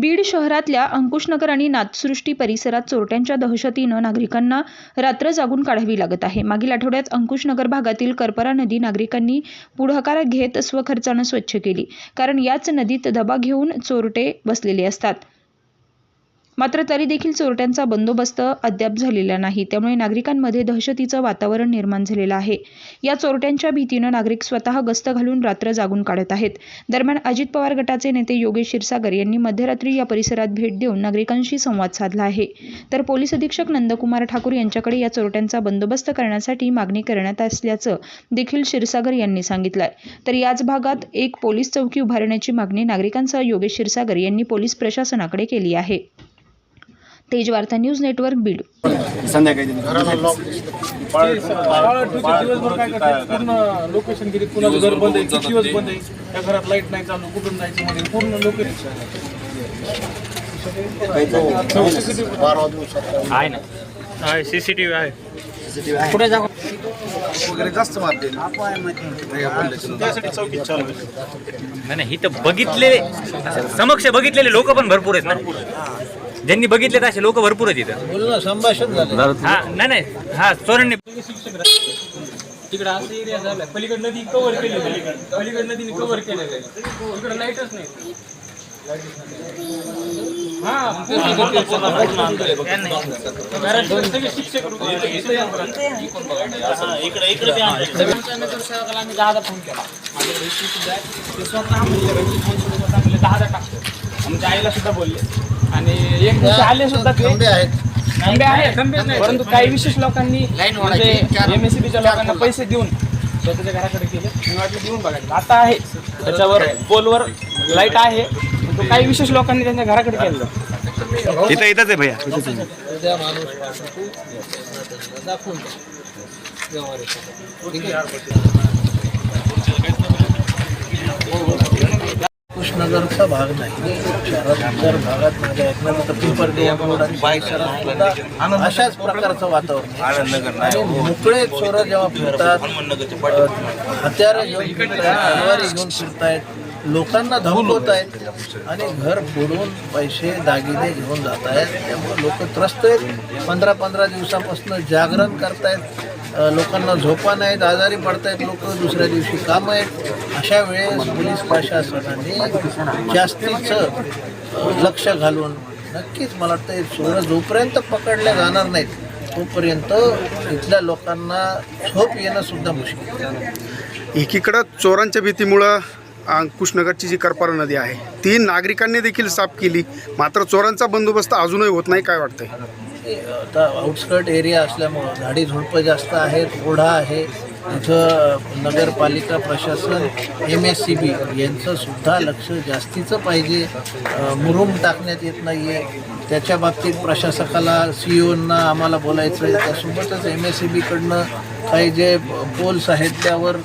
बीड शहरातल्या अंकुशनगर आणि नाथसृष्टी परिसरात चोरट्यांच्या दहशतीनं नागरिकांना रात्र जागून काढावी लागत आहे. मागील आठवड्यात अंकुशनगर भागातील करपरा नदी नागरिकांनी पुढाकार घेत स्वखर्चानं स्वच्छ केली कारण याच नदीत दबा घेऊन चोरटे बसलेले असतात. मात्र तरी देखील चोरट्यांचा बंदोबस्त अद्याप झालेला नाही. त्यामुळे नागरिकांमध्ये दहशतीचं वातावरण निर्माण झालेलं आहे. या चोरट्यांच्या भीतीनं नागरिक स्वतः गस्त घालून रात्र जागून काढत आहेत. दरम्यान अजित पवार गटाचे नेते योगेश क्षीरसागर यांनी मध्यरात्री या परिसरात भेट देऊन नागरिकांशी संवाद साधला आहे. तर पोलीस अधीक्षक नंदकुमार ठाकूर यांच्याकडे या चोरट्यांचा बंदोबस्त करण्यासाठी मागणी करण्यात असल्याचं देखील क्षीरसागर यांनी सांगितलंय. तर याच भागात एक पोलीस चौकी उभारण्याची मागणी नागरिकांसह योगेश क्षीरसागर यांनी पोलीस प्रशासनाकडे केली आहे. तेज वार्ता न्यूज नेटवर्क बीड. संध्याकाळी त्यांनी दिवसभर काय करतात पूर्ण लोकेशन किती? कुणाचं घर बंद आहे किती दिवस बंद आहे? त्या घरात लाइट नाही चालू कुठून जायचं मध्ये पूर्ण लोकेशन आहे ना. आहे. सीसीटीव्ही आहे. वगैरे जास्त मारते त्यासाठी चौकीत चालू आहे. नाही बघितलेले समक्ष बघितलेले लोक पण भरपूर आहेत ना. ज्यांनी बघितले असे लोक भरपूर आहेत इथं. संभाषण झालं हा नाही नाही. हा चोरांनी तिकडे असं एरिया झालाय. पलीकडे नदी कव्हर. पलीकडे नदीने कव्हर केलेलं आहे इकडे लाईटच नाही. हा पूर्ण कारण सगळे शिक्षक लोकं आमच्या नगरसेवकाला आम्ही दहादा फोन केला माझ्याकडे हिस्ट्री सुद्धा आहे ते स्वतः म्हणले दहादा टाकतो आमच्या आईला सुद्धा बोलले. आणि एक दिवशी आले सुद्धा ते. खंबे आहेत. नाही परंतु काही विशेष लोकांनी म्हणजे एमएससीबीच्या लोकांना पैसे देऊन स्वतःच्या घराकडे केले. मी वाटलं देऊन बघायचं. आता आहे. त्याच्यावर पोलवर लाइट आहे. पण तो काही विशेष लोकांनी त्यांच्या घराकडे केलं. इथं इथंच आहे भैया. कृष्णनगरचा भाग नाही. शहरात इतर भागात माझ्या ऐकण्यात तर पिंपरदेव रोड आणि परिसरात सुद्धा अशाच प्रकारचं वातावरण आहे. आणि मोकळे चोर जेव्हा फिरतात हत्यारं घेऊन फिरतायत तलवारी घेऊन फिरतायत लोकांना धमकवत आहेत आणि घर फोडून पैसे दागिने घेऊन जात आहेत त्यामुळे लोक त्रस्त आहेत. पंधरा पंधरा दिवसापासून जागरण करतायत. लोकांना झोपा नाहीत आजारी पडतायत लोक दुसऱ्या दिवशी काम आहेत. अशा वेळेस पोलीस प्रशासनाने जास्तीचं लक्ष घालून नक्कीच मला वाटतं हे चोर जोपर्यंत पकडल्या जाणार नाहीत तोपर्यंत इथल्या लोकांना झोप येणं सुद्धा मुश्किल. एकीकडं चोरांच्या भीतीमुळं अंकुशनगरची जी करपारा नदी आहे ती नागरिकांनी देखील साफ केली. मात्र चोरांचा बंदोबस्त अजूनही होत नाही काय वाटतंय? आता आउटस्कर्ट एरिया असल्यामुळं झाडी झुडपं जास्त आहेत ओढा आहे. इथं नगरपालिका प्रशासन एम एस सी बी यांचंसुद्धा लक्ष जास्तीचं पाहिजे. मुरुम टाकण्यात येत नाही आहे त्याच्या बाबतीत प्रशासकाला सी ओंना आम्हाला बोलायचं आहे. त्यासोबतच एम एस सी बीकडनं काही जे पोल्स आहेत त्यावर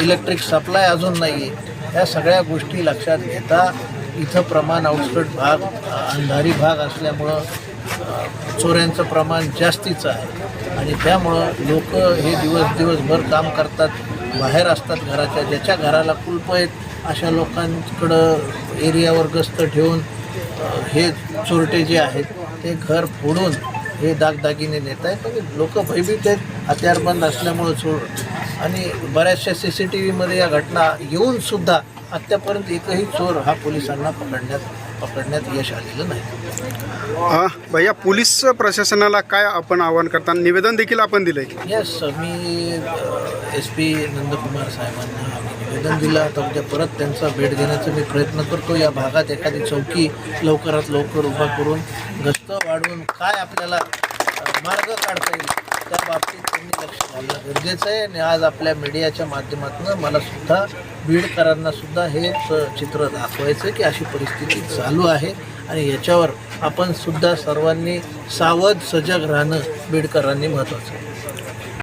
इलेक्ट्रिक सप्लाय अजून नाही आहे ह्या सगळ्या गोष्टी लक्षात घेता इथं प्रमाण आउटस्कट भाग अंधारी भाग असल्यामुळं चोऱ्यांचं प्रमाण जास्तीचं आहे. आणि त्यामुळं लोक हे दिवस दिवसभर काम करतात बाहेर असतात घराच्या ज्याच्या घराला कुलप आहेत अशा लोकांकडं एरियावर गस्त ठेवून हे चोरटे जे आहेत ते घर फोडून हे दागदागिने नेत आहेत. म्हणजे आणि लोक भयभीत आहेत हत्यारबंद असल्यामुळं चोर. आणि बऱ्याचशा सी सी टी व्हीमध्ये या घटना येऊनसुद्धा आत्तापर्यंत एकही चोर हा पोलिसांना पकडण्यात पकडण्यात यश आलेलं नाही. भैया पोलीस प्रशासनाला काय आपण आवाहन करता? निवेदन देखील आपण दिलंय. येस मी एस पी नंदकुमार साहेबांना निवेदन दिलं. आता उद्या परत त्यांचा भेट घेण्याचा मी प्रयत्न करतो. या भागात एखादी चौकी लवकरात लवकर उभा करून गस्त वाढवून काय आपल्याला मार्ग काढता येईल. त्या बाबतीत त्यांनी लक्ष घालणं गरजेचं आहे आणि आज आपल्या मीडियाच्या माध्यमातून मला सुद्धा बीडकरांना सुद्धा हेच चित्र दाखवायचं की अशी परिस्थिती चालू आहे. आणि याच्यावर आपण सुद्धा सर्वांनी सावध सजग राहणं बीडकरांनी महत्त्वाचं आहे.